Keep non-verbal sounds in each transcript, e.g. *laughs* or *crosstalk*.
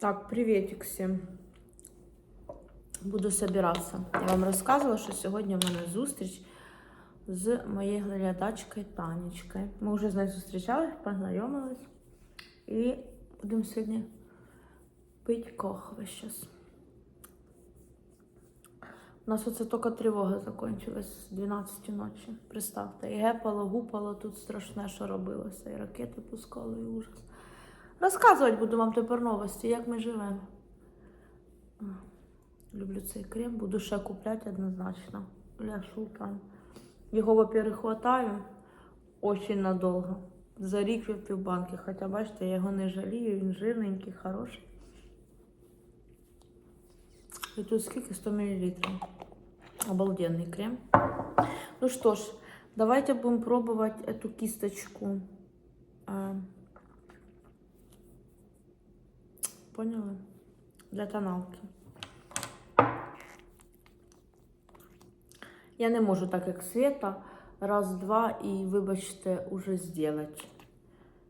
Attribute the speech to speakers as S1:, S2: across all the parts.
S1: Так, приветик всім. Буду собиратися. Я вам розказувала, що сьогодні в мене зустріч з моєю глядачкою Танечкою. Ми вже з нею зустрічались, познайомились. І будемо сьогодні пити кохве зараз. У нас оце тільки тривога закінчилась з 12 ночі. Представте, і гепало, гупало, тут страшне, що робилося. І ракети пускали, і ужас. Розказувати буду вам тепер новості, як ми живемо. А, Люблю цей крем, буду ще купляти однозначно. Ляшу там. Його, во-первых, хватаю очень надовго. За рік в півбанки. Хоча, бачите, я його не жалію, він жирненький, хороший. І тут скільки? 100 мл. Обалденный крем. Ну что ж, давайте будем пробовать эту кисточку. Поняли? Для тоналки. Я не можу так, як Света, раз-два і, вибачте, уже сделать.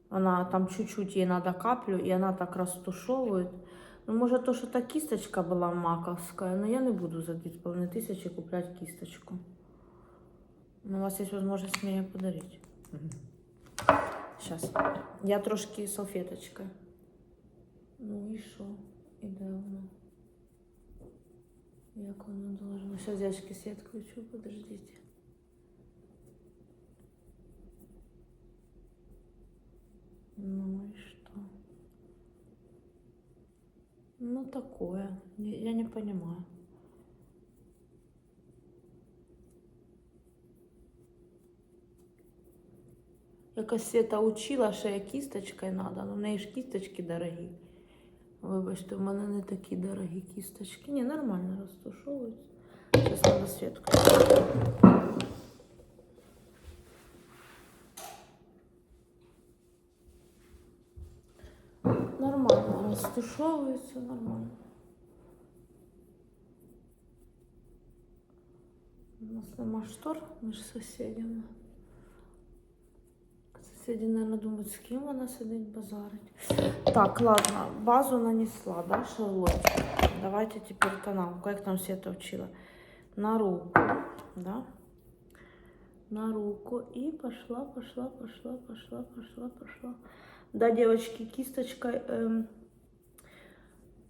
S1: Вона там чуть-чуть їй надо каплю, і вона так розтушовує. Ну, може, то, що та кісточка була маковська, но я не буду за 2,5 тисячі купляти кісточку. Ну, у вас є можливість мені її подарити. Сейчас. Я трошки салфеточкою. Ну і що? І де воно? Як воно должно? Сейчас, девочки, свет включу, подождите. Ну и что? Ну такое. Не- Я не понимаю. Якось Света учила, що я кісточкою треба, але в неї ж кісточки дорогі. Вибачте, в мене не такі дорогі кісточки. Ні, нормально розташовуються. Зараз треба Светку. Нормально розташовується, нормально. У нас нема штор між сусідями. Сусіди, мабуть, думають, з ким вона сидить базарить. Так, ладно, базу нанесла, да, шарлотку. Давайте теперь тоналку. Как там Света учила? На руку, да? На руку. И пошла, пошла, пошла, пошла, пошла, пошла. Да, девочки, кисточка ем,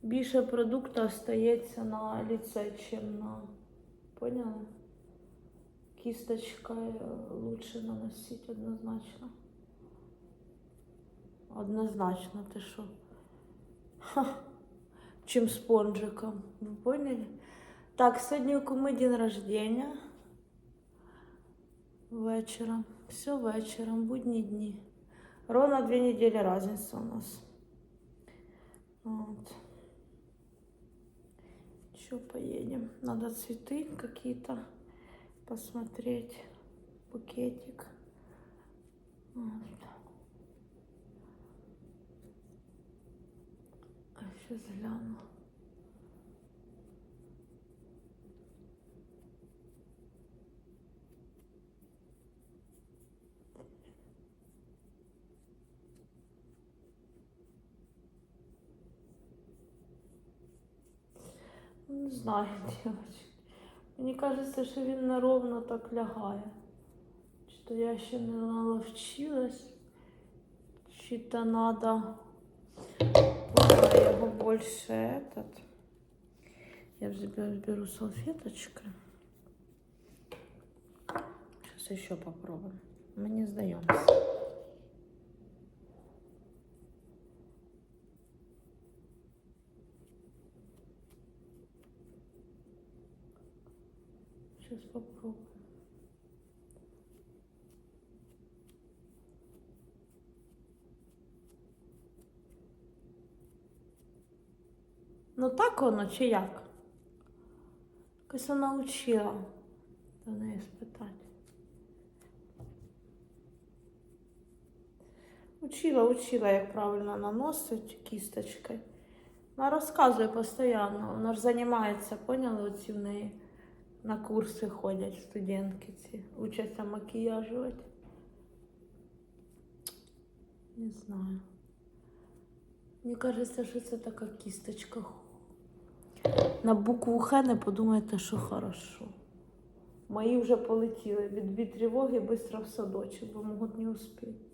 S1: більше продукту остається на лице, чим на... Поняли? Кисточкой е, лучше наносить однозначно. Однозначно, ти що? Ха. Чим спонжиком. Ви поняли? Так, сьогодні у куми день рождения. Вечором. Все вечором, будні дні. Ровно две недели разница у нас. Вот. Еще поедем. Надо цветы какие-то посмотреть. Букетик. Вот. Сейчас гляну. Ну, Не знаю, *laughs* девочки. Мені кажеться, що він неровно так лягає. Чи то я ще не наловчилась, чи то Ой, его больше этот. Я взберу, беру салфеточкой. Сейчас еще попробуем. Мы не сдаемся. Сейчас попробуем. Ну так воно чи як? Якось вона учила до неї спитати. Учила, учила, як правильно наносить кісточкою. Вона розказує постійно, вона ж займається, поняли, оці в неї на курси ходять студентки ці, учаться макіяжувати. Не знаю. Мені кажеться, що це така кісточка. На букву Х не подумайте, що хорошо. Мої вже полетіли від дві тривоги швидко в садочок, бо можуть не успіти.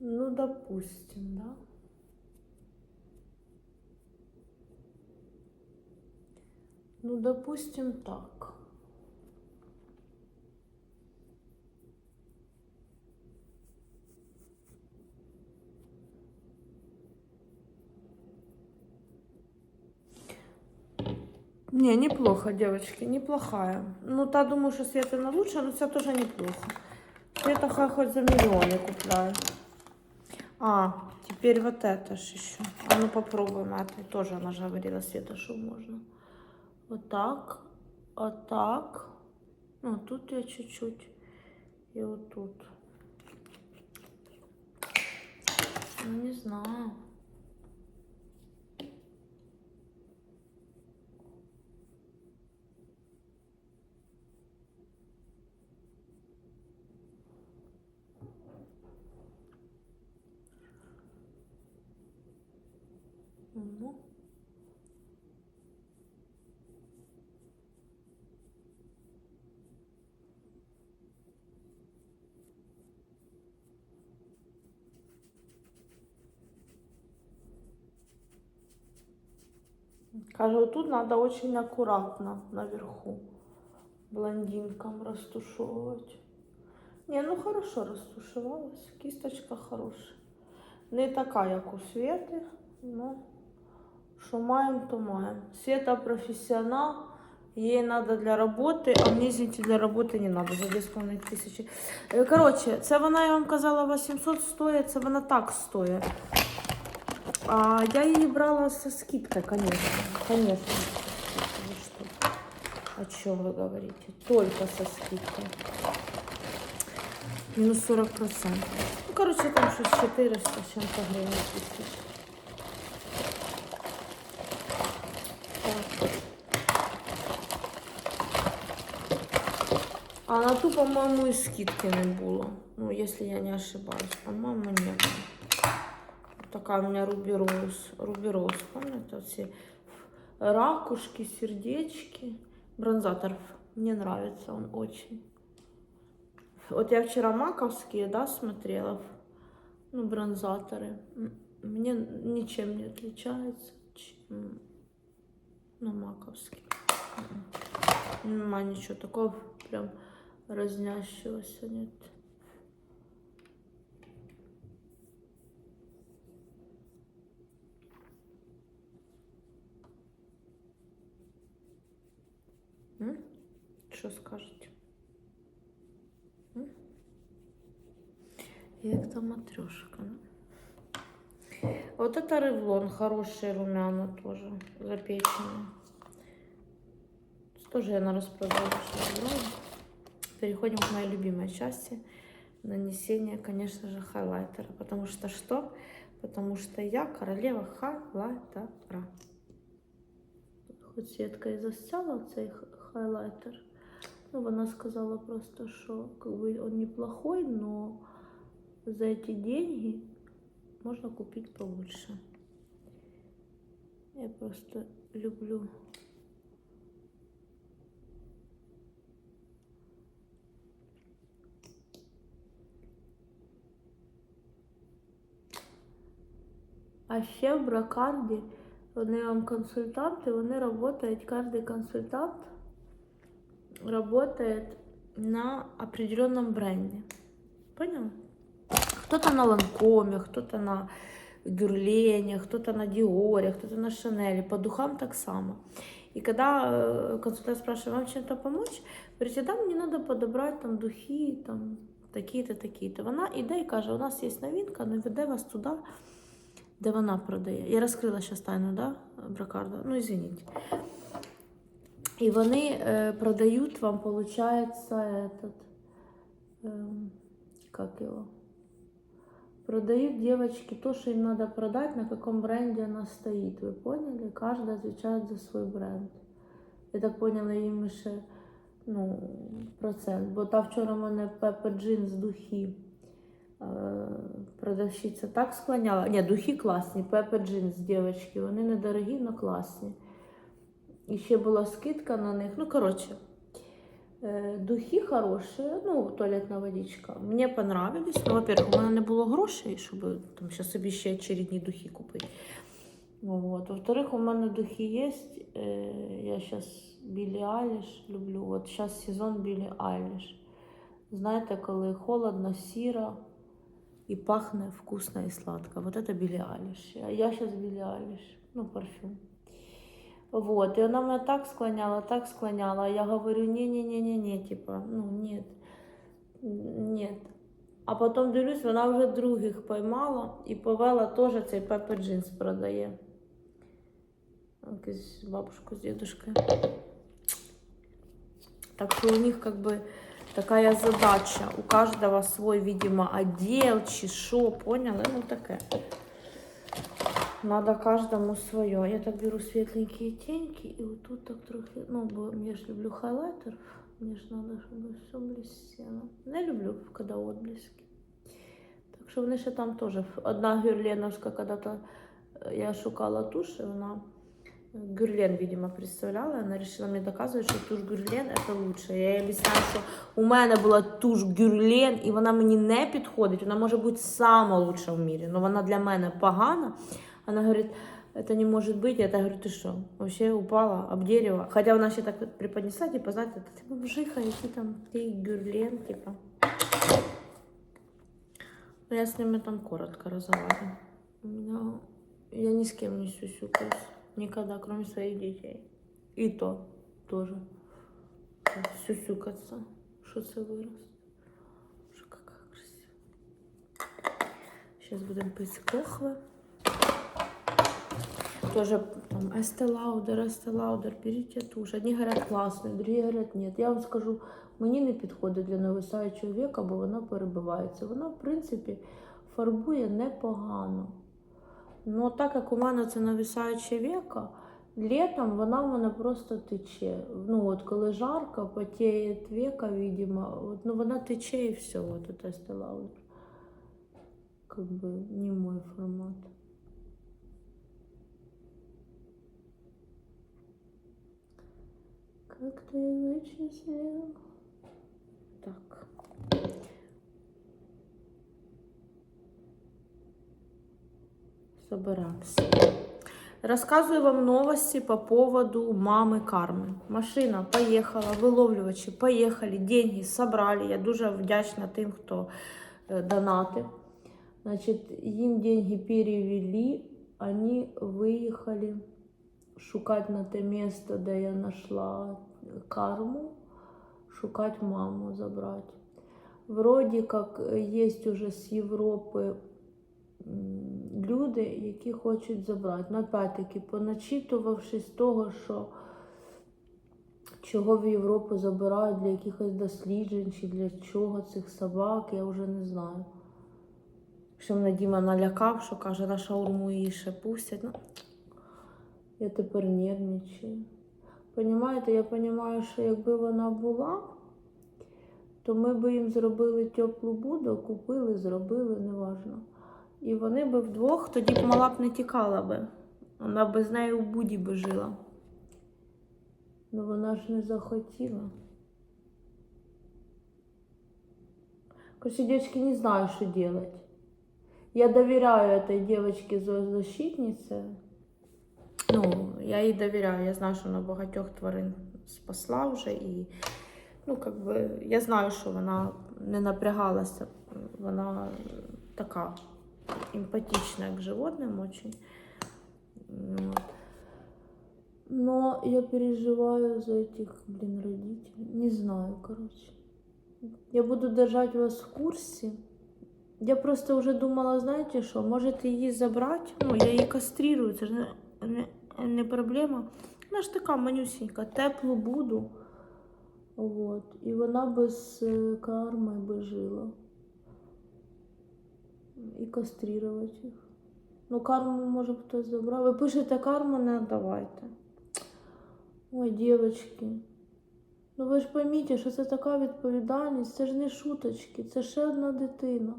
S1: Ну, допустим, да. Ну, допустим, так. Не, неплохо, девочки, неплохая. Ну, та думаю, что Светина лучше, но это тоже неплохо. Света хай хоть за миллионы купляю. А, теперь вот это ж еще. А ну попробуем. Это тоже она же говорила, Света, что можно. Вот так. Вот так. Ну, тут я чуть-чуть. И вот тут. Ну, не знаю. Кажу, тут надо очень аккуратно наверху блондинкам растушевывать. Не, ну хорошо растушевалась. Кисточка хорошая. Не така, як у Свети, ну, що маємо, то маємо. Света професіонал, їй треба для роботи, а мені, извините, для роботи не треба, за 2,5 тисячі. Е, Коротше, це вона, я вам казала, 800 стоїть, це вона так стоїть. А я її брала со скидкой, конечно. Конечно. О чем вы говорите? Только со скидкой. Минус 40 процентов. Ну, короче, там что 400 с чем-то гривен. А на ту, по-моему, и скидки не было. Ну, если я не ошибаюсь. По-моему, не было. Такая у меня Руби Роуз. Руби Роуз, помните? Все ракушки, сердечки. Бронзатор. Мне нравится он очень. Вот я вчера маковские, да, смотрела. Ну, бронзаторы. Мне ничем не отличается. чем, Ну, маковские. М. Нема ничего такого прям разнящегося нет. Що скажете? Як там матрешка? Вот это ревлон, хорошие румяна тоже, запеченные. Тоже я на распродаже брала. Переходим к моей любимой части. Нанесение, конечно же, хайлайтера. Потому что что? Потому что я королева хайлайтера. Хоть Светка і застяла цей хайлайтер. Ну, вона сказала просто, що как бы, он неплохой, но за эти деньги можно купить получше. Я просто люблю А ще в Бракарді вони вам консультанти, вони працюють, кожен консультант работает на определенном бренде. Понял? Кто-то на Ланкоме, кто-то на Гюрлене, кто-то на Диоре, кто-то на Шанеле. По духам так само. И когда э, консультант спрашивает, вам чем-то помочь, говорите, да, мне надо подобрать там духи, там такие-то, такие-то. Вона іде і каже, у нас є новинка, але веде вас туди, Де вона продає? Я розкрила ще тайну, да? Бракарда. Ну, извините. І вони е, продають вам, получается, этот, эм, как его? Продают девочки то, что им надо продать, на каком бренде она стоит. Вы поняли? Каждая отвечает за свой бренд. Я так поняла, їм ще ну, процент. Бо та вчора в мене Pepper Jeans духи. е, Продавщиця так склоняла. Ні, духи класні, Pepper Jeans, дівчатки, вони недорогі, але класні. І ще була скидка на них. Ну, коротше, е, духи хороші, ну, туалетна водичка. Мені понравились. Ну, во-первых, у мене не було грошей, щоб там ще собі ще очередні духи купити. Ну, Вот. Во-вторых, у мене духи є. Е, я зараз Білі Айліш люблю. От зараз сезон Білі Айліш. Знаєте, коли холодно, сіро і пахне вкусно і сладко. Вот это Білі Айліш. А я зараз Білі Айліш. Ну, парфюм. Вот, и она меня так склоняла, так склоняла, я говорю, не-не-не-не-не, типа, ну, нет, нет. А потом дивлюсь, вона вже других поймала і повела теж цей Pepper Jeans продає. Якусь бабушку з дедушкою. Так что у них как бы такая задача. У каждого свой, видимо, отдел, чи шо, поняли? Ну, таке. Надо каждому свое. Я так беру светленькие теньки и вот тут так трохи, ну, бо я ж люблю хайлайтер. Мне ж надо, чтобы все блестело. Не люблю, когда отблески. Так що вони ще там теж. Одна гюрленовська, когда-то е, я шукала тушь, и вона е, Гюрлен, видимо, представляла. Она решила мне доказывать, что тушь Гюрлен это лучше. Я їй об'ясняю, що у мене була туш Гюрлен, і вона мені не підходить. Вона може бути сама лучша в мірі, але вона для мене погана. Она говорит, это не может быть. Я так говорю, ты что, вообще упала об дерево? Хотя она еще так преподнесла, типа, знаете, ты бомжиха, иди там, ты гюрлен, типа. Но я с ними там коротко разговариваю. У меня... Я ни с кем не сюсюкаюсь. Никогда, кроме своих детей. И то тоже. Сюсюкаться. Что це вырос? Что какая красивая. Сейчас будем пить кохвы. Тоже там Estee Lauder, Estee Lauder, тушь. Одні говорять класно, другі говорять ні. Я вам скажу, мені не підходить для нависаючого віка, бо вона перебивається. Вона, в принципі, фарбує непогано. Ну, так як у мене це нависаюче віка, літом вона в мене просто тече. Ну, от коли жарко, потіє віка, видимо, от, ну, вона тече і все, от, от Estee Lauder. Как бы не мой формат. Как ты вычислил? Так. Собираемся. Рассказываю вам новости по поводу мамы Кармы. Машина поехала, виловлювачі поїхали, деньги собрали. Я дуже вдячна тим, хто е, донатив. Значит, им деньги перевели, они выехали шукать на те место, де я нашла карму, шукать маму, забрать. Вроді як є уже з Європи люди, які хочуть забрати. Ну, опять-таки, поначитувавшись того, що чого в Європу забирають для якихось досліджень чи для чого цих собак, я вже не знаю. Що мене Діма налякав, що каже, на шаурму її ще пустять. Ну, я тепер нервничаю. Понімаєте, я розумію, що якби вона була, то ми б їм зробили теплу буду, купили, зробили, неважно. І вони б вдвох, тоді б мала б не тікала би. Вона б з нею в буді би жила. Ну вона ж не захотіла. Короче, девочки, не знаю, что делать. Я доверяю этой девочке зоозащитнице. Ну, я їй довіряю. Я знаю, що вона багатьох тварин спасла вже. І, ну, как би, я знаю, що вона не напрягалася. Вона така емпатична як животним очень. Но я переживаю за этих, блин, родителей. Не знаю, короче. Я буду держать вас в курсе. Я просто вже думала, знаєте що, можете її забрати. Ну, я її кастрирую, це ж не, проблема. Вона ж така манюсінька, теплу буду. От. І вона без е, карми би жила. І каструвати їх. Ну, карму, може, хтось забрав. Ви пишете карму, не давайте. Ой, дівчатки. Ну ви ж пойміть, що це така відповідальність, це ж не шуточки, це ще одна дитина.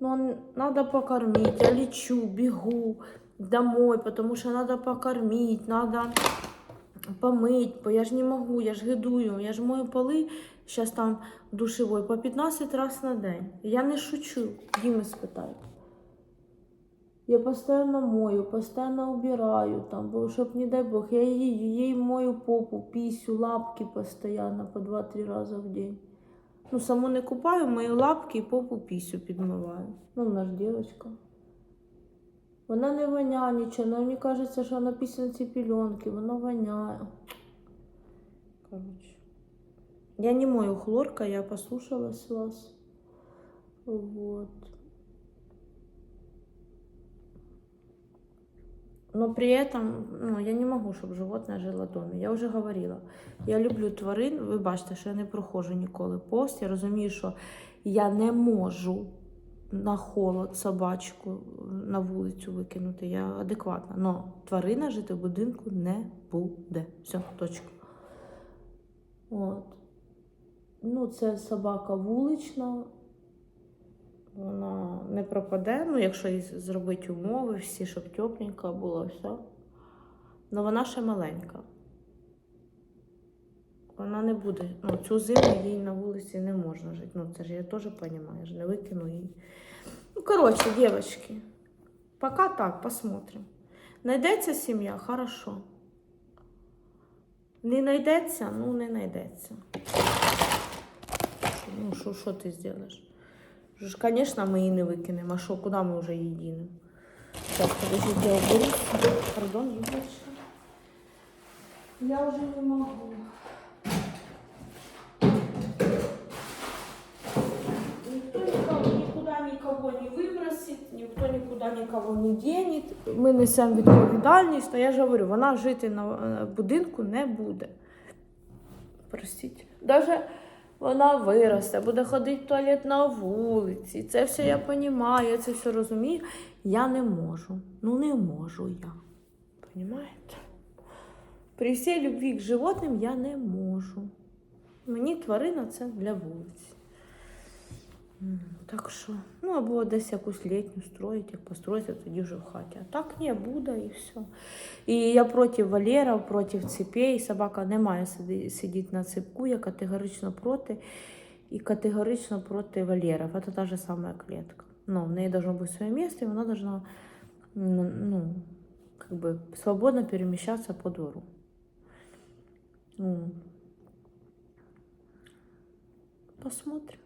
S1: Ну, треба покормити, я лечу, бігу домой, тому що треба покормити, треба помити, бо я ж не можу, я ж гидую, я ж мою поли зараз там душевой по 15 разів на день. Я не шучу, Діми спитайте. Я постоянно мою, постоянно убираю там, бо щоб, не дай Бог, я ей мою попу, писю, лапки постоянно по 2-3 рази в день. Ну, саму не купаю, мою лапки і попу пісю підмиваю. Ну, вона ж дівчинка. Вона не воняє нічого, але мені кажеться, що вона після ці пільонки, вона воняє. Короче. Я не мою хлорка, я послушалась вас. Вот. Но при этом ну, я не можу, щоб животне жило в домі. Я вже говорила. Я люблю тварин. Ви бачите, що я не проходжу ніколи пост. Я розумію, що я не можу на холод собачку на вулицю викинути. Я адекватна. Но тварина жити в будинку не буде. Все, точка. От. Ну, це собака вулична. Вона не пропаде, ну, якщо їй зробити умови, всі, щоб тепленько було, все. Ну вона ще маленька. Вона не буде. Ну, цю зиму їй на вулиці не можна жити. Ну, це ж я теж розумію, я не викину її. Ну, коротше, дівчатки, пока так, посмотрим. Найдеться сім'я, хорошо. Не знайдеться, ну не знайдеться. Ну, що, що ти зробиш? Ж, ж, конечно, ми її не викинемо. А що, куди ми вже її дінемо? Так, подождите, я уберу. Пардон, Юлечка. Я вже не можу. Нікуди нікого не денет. Ми несемо відповідальність, то я ж говорю, вона жити на е, будинку не буде. Простіть. Даже вона виросте, буде ходити в туалет на вулиці. Це все я розумію, я це все розумію. Я не можу. Ну не можу я. Понимаєте? При всій любві к животним я не можу. Мені тварина це для вулиці. Так що, ну або десь якусь літню строїть, як построїти, тоді вже в хаті. А так ні, буде і все. І я проти вольєрів, проти цепей. Собака не має сидіти на цепку, я категорично проти. І категорично проти вольєрів. Це та же сама клетка. Ну, в неї должно бути своє місце, і вона должна ну, как бы, свободно переміщатися по двору. Ну, посмотрим.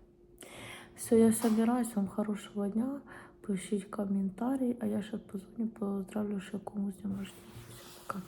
S1: Все, я собираюсь. Вам хорошего дня. Пишіть комментарии, а я сейчас позвоню, поздравлю ще комусь з рождения. Все, пока.